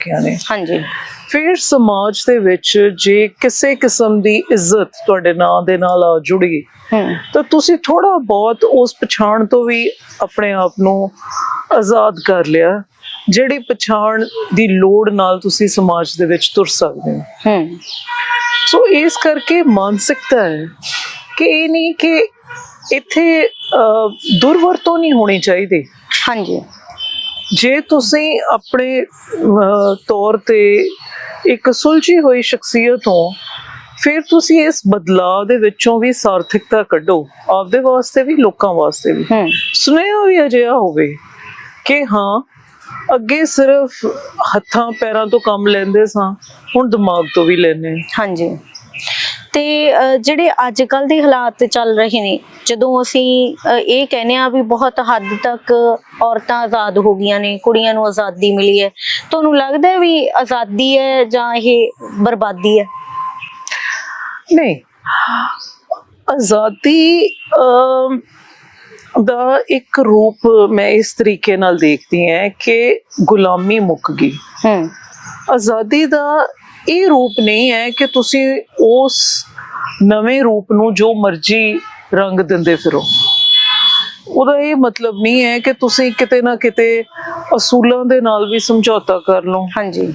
ਰੱਖੀਆਂ ਨੇ। ਹਾਂਜੀ। ਫਿਰ ਸਮਾਜ ਦੇ ਵਿੱਚ ਜੇ ਕਿਸੇ ਕਿਸਮ ਦੀ ਇੱਜ਼ਤ ਤੁਹਾਡੇ ਨਾਂ ਦੇ ਨਾਲ ਜੁੜੀ ਤਾਂ ਤੁਸੀਂ ਥੋੜਾ ਬਹੁਤ ਉਸ ਪਛਾਣ ਤੋਂ ਵੀ ਆਪਣੇ ਆਪ ਨੂੰ ਆਜ਼ਾਦ ਕਰ ਲਿਆ ਜਿਹੜੀ ਪਛਾਣ ਦੀ ਲੋੜ ਨਾਲ ਤੁਸੀਂ ਸਮਾਜ ਦੇ ਵਿੱਚ ਤੁਰ ਸਕਦੇ ਹੋ। ਹੂੰ। ਸੋ ਇਸ ਕਰਕੇ ਮਾਨਸਿਕਤਾ ਹੈ ਕਿ ਇਹ ਨਹੀਂ ਕਿ ਇੱਥੇ ਦੁਰਵਰਤੋਂ ਨਹੀਂ ਹੋਣੀ ਚਾਹੀਦੀ। ਹਾਂਜੀ। ਜੇ ਤੁਸੀਂ ਆਪਣੇ ਤੌਰ ਤੇ ਇੱਕ ਸੁਲਝੀ ਹੋਈ ਸ਼ਖਸੀਅਤ ਹੋ ਫਿਰ ਤੁਸੀਂ ਇਸ ਬਦਲਾਅ ਦੇ ਵਿੱਚੋਂ ਵੀ ਸਾਰਥਿਕਤਾ ਕੱਢੋ। ਆਪਦੇ ਵਾਸਤੇ ਵੀ ਲੋਕਾਂ ਵਾਸਤੇ ਵੀ। ਸੁਨੇਹਾ ਵੀ ਅਜਿਹਾ ਹੋਵੇ ਕਿ ਹਾਂ ਅੱਗੇ ਸਿਰਫ ਹੱਥਾਂ ਪੈਰਾਂ ਤੋਂ ਕੰਮ ਲੈਂਦੇ ਸਾਂ ਹੁਣ ਦਿਮਾਗ ਤੋਂ ਵੀ ਲੈਨੇ ਹਾਂਜੀ। ਤੇ ਜਿਹੜੇ ਅੱਜ ਕੱਲ ਦੇ ਹਾਲਾਤ ਚੱਲ ਰਹੇ ਨੇ ਜਦੋਂ ਅਸੀਂ ਇਹ ਕਹਿੰਦੇ ਆ ਵੀ ਬਹੁਤ ਹੱਦ ਤੱਕ ਔਰਤਾਂ ਆਜ਼ਾਦ ਹੋ ਗਈਆਂ ਨੇ ਕੁੜੀਆਂ ਨੂੰ ਆਜ਼ਾਦੀ ਮਿਲੀ ਹੈ ਤੁਹਾਨੂੰ ਲੱਗਦਾ ਵੀ ਆਜ਼ਾਦੀ ਹੈ ਜਾਂ ਇਹ ਬਰਬਾਦੀ ਹੈ? ਨਹੀਂ। ਆਜ਼ਾਦੀ ਦਾ ਇੱਕ ਰੂਪ ਮੈਂ ਇਸ ਤਰੀਕੇ ਨਾਲ ਦੇਖਦੀ ਹਾਂ ਕਿ ਗੁਲਾਮੀ ਮੁੱਕ ਗਈ। ਹੂੰ। ਆਜ਼ਾਦੀ ਦਾ ਇਹ ਰੂਪ ਨਹੀਂ ਹੈ ਕਿ ਤੁਸੀਂ ਉਸ ਨਵੇਂ ਰੂਪ ਨੂੰ ਜੋ ਮਰਜ਼ੀ ਰੰਗ ਦਿੰਦੇ ਫਿਰੋ। ਉਹਦਾ ਇਹ ਮਤਲਬ ਨਹੀਂ ਹੈ ਕਿ ਤੁਸੀਂ ਕਿਤੇ ਨਾ ਕਿਤੇ ਅਸੂਲਾਂ ਦੇ ਨਾਲ ਵੀ ਸਮਝੌਤਾ ਕਰ ਲਓ। ਹਾਂਜੀ।